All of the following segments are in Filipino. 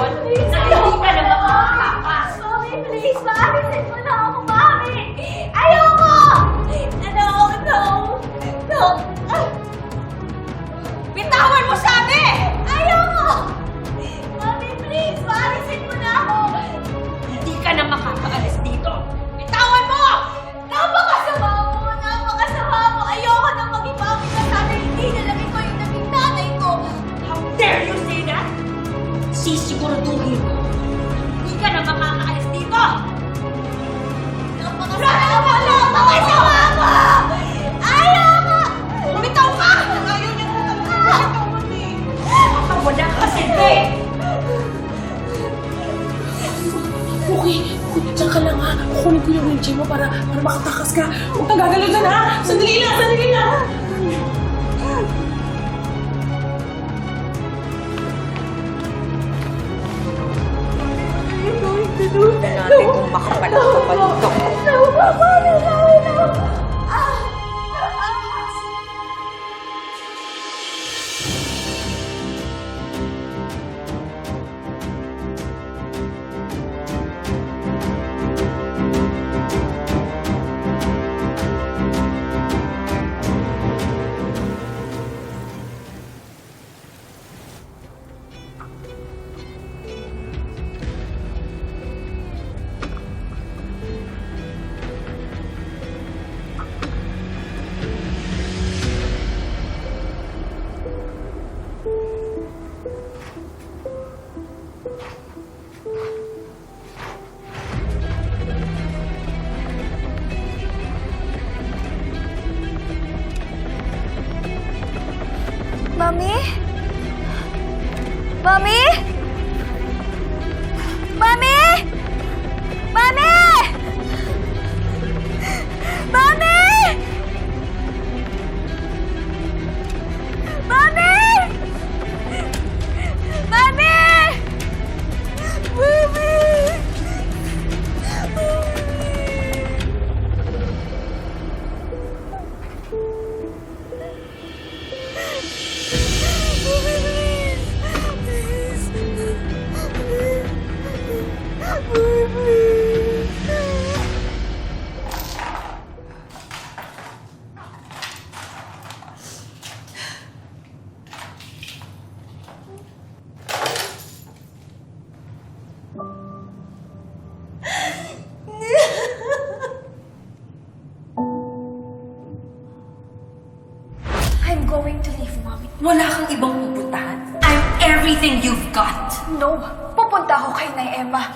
What do? mo para, para makatakas ka. Huwag kang gagalaw dyan, ha? Sandali lang, sandali lang! Tingnan natin kung makapal ka pa Mami? going to leave, Mommy. Wala kang ibang pupuntahan? I'm everything you've got. No. Pupunta ako kay Nay Emma.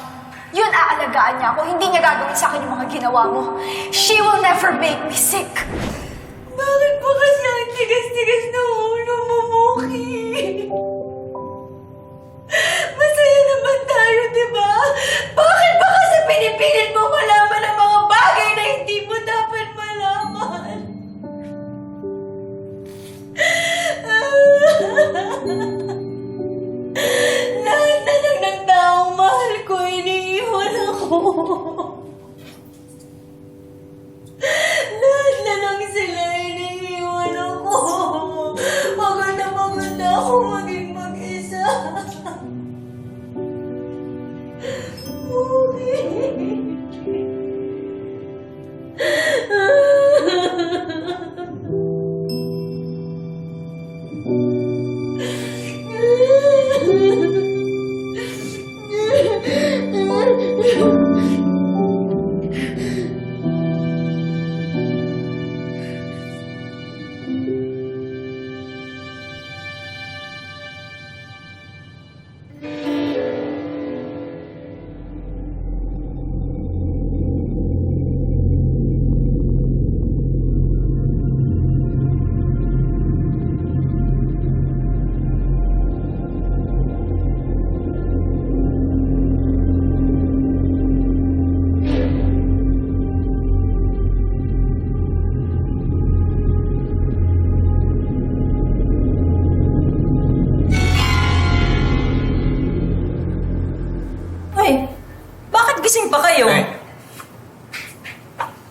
Yun aalagaan niya ako. Hindi niya gagawin sa akin yung mga ginawa mo. She will never make me sick. Bakit po kasi ang tigas-tigas na ulo mo, Moki?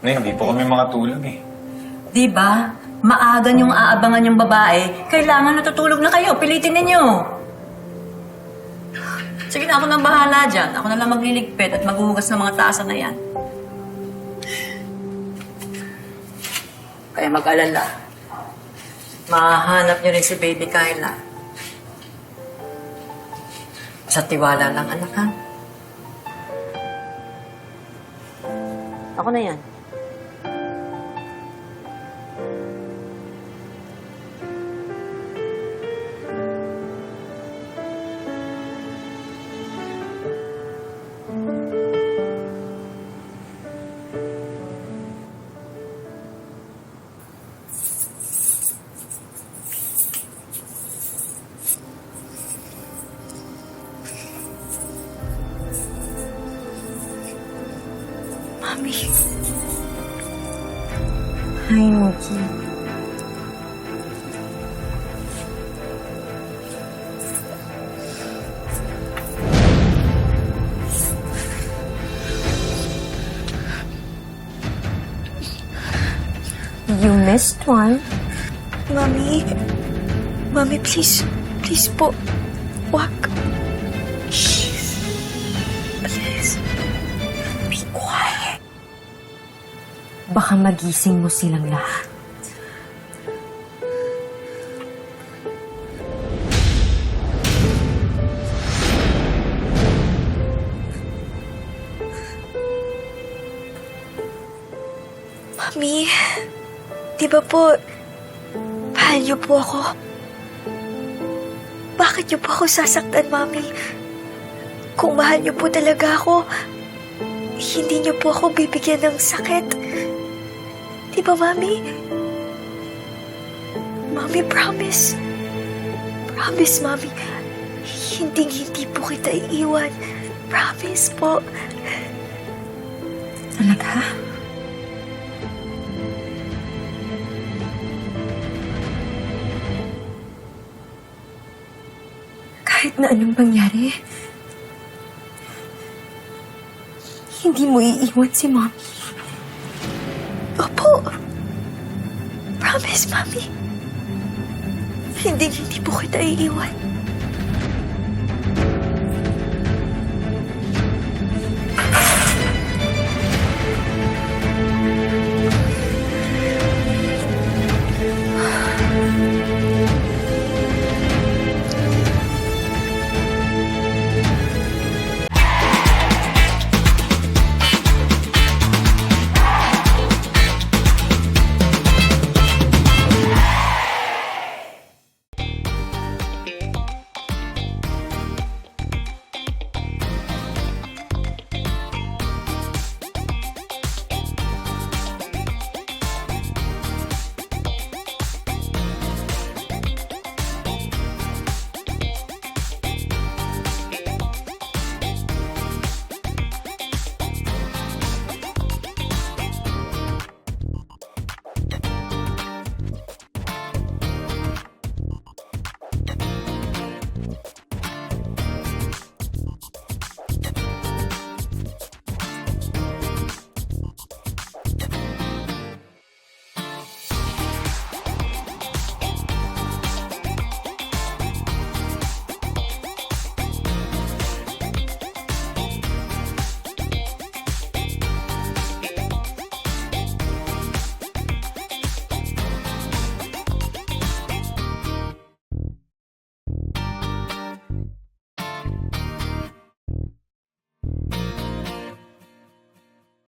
Nay, hindi po kami makatulog eh. Di ba? Maaga niyong aabangan yung babae. Kailangan natutulog na kayo. Pilitin ninyo. Sige na, ako nang bahala dyan. Ako na lang magliligpit at maghuhugas ng mga tasa na yan. Kaya mag-alala. Mahahanap niyo rin si Baby Kyla. Sa tiwala lang, anak ha? Ako na yan. Hi, Mookie. You missed one. Mommy, Mommy, please. Please po. Wag. Baka magising mo silang lahat. Mami, di ba po, mahal niyo po ako? Bakit niyo po ako sasaktan, Mami? Kung mahal niyo po talaga ako, hindi niyo po ako bibigyan ng sakit. Di ba, Mami? Mami, promise. Promise, Mami. Hindi, hindi po kita iiwan. Promise po. Talaga? Kahit na anong pangyari, hindi mo iiwan si Mommy. Promise, Mami. Hindi, hindi po kita iiwan.